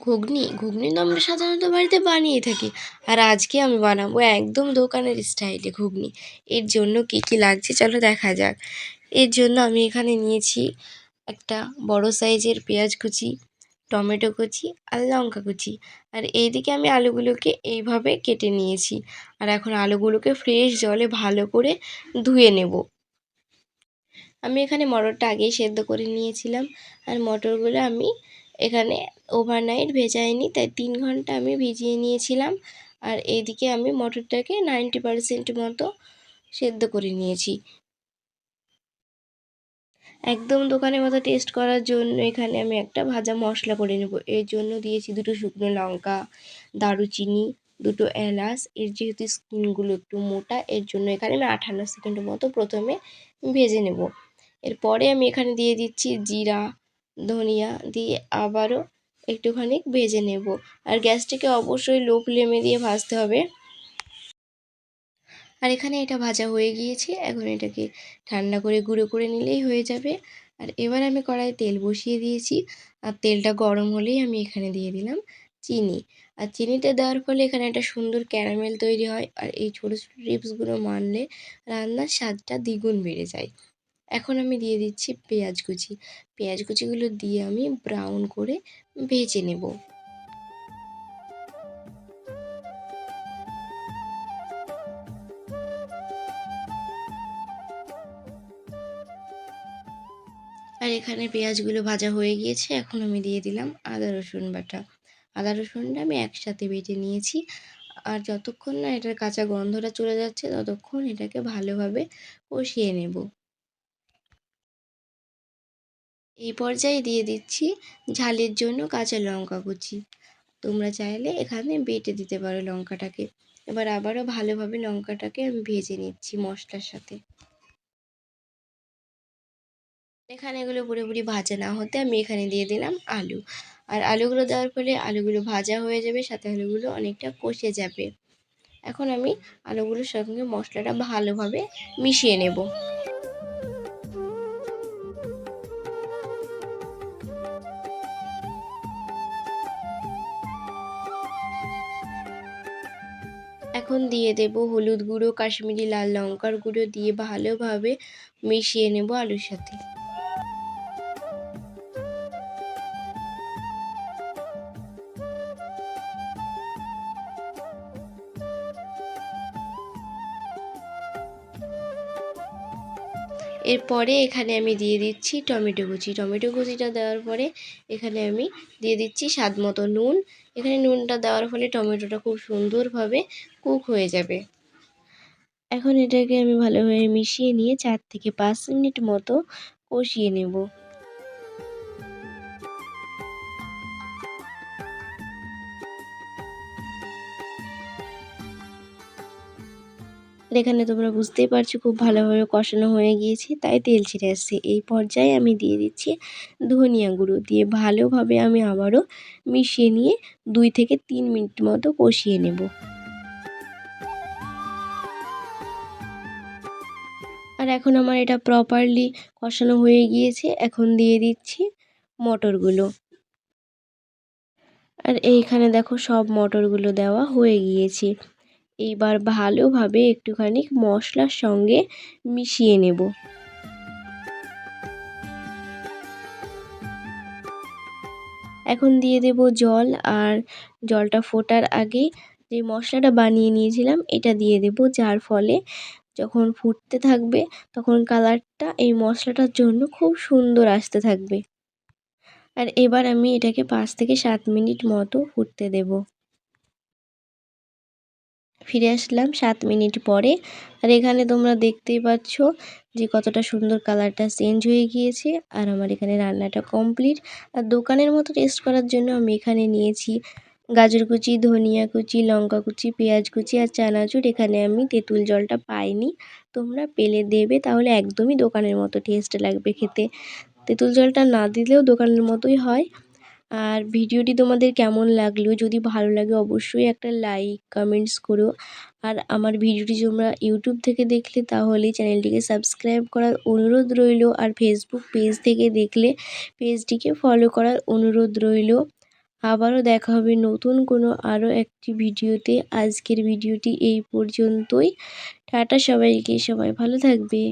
ঘুগনি ঘুগনি তো আমরা সাধারণত বাড়িতে বানিয়ে থাকি। আর আজকে আমি বানাবো একদম দোকানের স্টাইলে ঘুগনি। এর জন্য কী কী লাগছে চলো দেখা যাক। এর জন্য আমি এখানে নিয়েছি একটা বড় সাইজের পেঁয়াজ কুচি, টমেটো কুচি আর লঙ্কা কুচি। আর এইদিকে আমি আলুগুলোকে এইভাবে কেটে নিয়েছি। আর এখন আলুগুলোকে ফ্রেশ জলে ভালো করে ধুয়ে নেব। আমি এখানে মটরটা আগেই সেদ্ধ করে নিয়েছিলাম। আর মটরগুলো আমি এখানে ওভারনাইট ভেজাইনি তাই তিন ঘণ্টা আমি ভিজিয়ে নিয়েছিলাম। আর এইদিকে আমি মটরটাকে নাইনটি পারসেন্ট মতো সেদ্ধ করে নিয়েছি। একদম দোকানের মতো টেস্ট করার জন্য এখানে আমি একটা ভাজা মশলা করে নেব। এর জন্য দিয়েছি দুটো শুকনো লঙ্কা, দারুচিনি, দুটো এলাচ, এর যেহেতু স্কিনগুলো একটু মোটা, এর জন্য এখানে আমি আঠান্ন সেকেন্ড মতো প্রথমে ভেজে নেব। এরপরে আমি এখানে দিয়ে দিচ্ছি জিরা ধনিয়া দিয়ে আবারও একটুখানি ভেজে নেব। আর গ্যাসটিকে অবশ্যই লো ফ্লেমে দিয়ে ভাজতে হবে। আর এখানে এটা ভাজা হয়ে গিয়েছে। এখন এটাকে ঠান্ডা করে গুঁড়ো করে নিলেই হয়ে যাবে। আর এবার আমি কড়াই তেল বসিয়ে দিয়েছি। আর তেলটা গরম হলেই আমি এখানে দিয়ে দিলাম চিনি। আর চিনিটা দেওয়ার ফলে এখানে একটা সুন্দর ক্যারামেল তৈরি হয়। আর এই ছোটো ছোটো টিপসগুলো মানলে রান্নার স্বাদটা দ্বিগুণ বেড়ে যায়। এখন আমি দিয়ে দিচ্ছি পেঁয়াজ কুচি। পেঁয়াজ কুচিগুলো দিয়ে আমি ব্রাউন করে ভেজে নেব। আর এখানে পেঁয়াজগুলো ভাজা হয়ে গিয়েছে, এখন আমি দিয়ে দিলাম আদা, রসুন বাটা। আদা, রসুনটা আমি একসাথে বেটে নিয়েছি। আর যতক্ষণ না এটার কাঁচা গন্ধটা চলে যাচ্ছে, ততক্ষণ এটাকে ভালোভাবে কষিয়ে নেব। এই পর্যায়ে দিয়ে দিচ্ছি ঝালের জন্য কাঁচা লঙ্কা কুচি। তোমরা চাইলে এখানে বেটে দিতে পারো লঙ্কাটাকে। এবার আবারও ভালোভাবে লঙ্কাটাকে আমি ভেজে নিচ্ছি মশলার সাথে। এখানে এগুলো পুরোপুরি ভাজা না হতে আমি এখানে দিয়ে দিলাম আলু। আর আলুগুলো দেওয়ার ফলে আলুগুলো ভাজা হয়ে যাবে, সাথে আলুগুলো অনেকটা কষে যাবে। এখন আমি আলুগুলোর সঙ্গে মশলাটা ভালোভাবে মিশিয়ে নেব। এখন দিয়ে দেব হলুদ গুঁড়ো, কাশ্মীরি লাল লঙ্কার গুঁড়ো দিয়ে ভালোভাবে মিশিয়ে নেব আলুর সাথে। এরপরে এখানে আমি দিয়ে দিচ্ছি টমেটো কুচি। টমেটো কুচিটা দেওয়ার পরে এখানে আমি দিয়ে দিচ্ছি স্বাদ মতো নুন। এখানে নুনটা দেওয়ার ফলে টমেটোটা খুব সুন্দরভাবে কুক হয়ে যাবে। এখন এটাকে আমি ভালোভাবে মিশিয়ে নিয়ে চার থেকে পাঁচ মিনিট মতো কষিয়ে নেব। এখানে তোমরা বুঝতেই পারছ খুব ভালোভাবে কষানো হয়ে গিয়েছে, তাই তেল ছেড়ে আসছে। এই পর্যায়ে আমি দিয়ে দিচ্ছি ধনিয়া গুঁড়ো, দিয়ে ভালোভাবে আমি আবারও মিশিয়ে নিয়ে দুই থেকে তিন মিনিট মতো কষিয়ে নেব। আর এখন আমার এটা প্রপারলি কষানো হয়ে গিয়েছে, এখন দিয়ে দিচ্ছি মটরগুলো। আর এইখানে দেখো সব মটরগুলো দেওয়া হয়ে গিয়েছে। এইবার ভালোভাবে একটুখানি মশলার সঙ্গে মিশিয়ে নেব। এখন দিয়ে দেব জল আর জলটা ফোটার আগে যে মশলাটা বানিয়ে নিয়েছিলাম, এটা দিয়ে দেব। যার ফলে যখন ফুটতে থাকবে, তখন কালারটা এই মশলাটার জন্য খুব সুন্দর আসতে থাকবে। আর এবার আমি এটাকে পাঁচ থেকে সাত মিনিট মতো ফুটতে দেব। ফিরে আসলাম সাত মিনিট পরে। আর এখানে তোমরা দেখতেই পাচ্ছ যে কতটা সুন্দর কালারটা চেঞ্জ হয়ে গিয়েছে। আর আমার এখানে রান্নাটা কমপ্লিট। আর দোকানের মতো টেস্ট করার জন্য আমি এখানে নিয়েছি গাজর কুচি, ধনিয়া কুচি, লঙ্কা কুচি, পেঁয়াজ কুচি আর চানাচুর। এখানে আমি তেঁতুল জলটা পাইনি। তোমরা পেলে দেবে, তাহলে একদমই দোকানের মতো টেস্ট লাগবে খেতে। তেঁতুল জলটা না দিলেও দোকানের মতোই হয়। আর ভিডিওটি তোমাদের কেমন লাগল? যদি ভালো লাগে অবশ্যই একটা লাইক কমেন্টস করো। আর আমার ভিডিওটি তোমরা ইউটিউব থেকে দেখলে তাহলে চ্যানেলটিকে সাবস্ক্রাইব করার অনুরোধ রইল। আর ফেসবুক পেজ থেকে দেখলে পেজটিকে ফলো করার অনুরোধ রইল। আবারও দেখা হবে নতুন কোনো আরও একটি ভিডিওতে। আজকের ভিডিওটি এই পর্যন্তই। টাটা সবাইকে, সবাই ভালো থাকবে।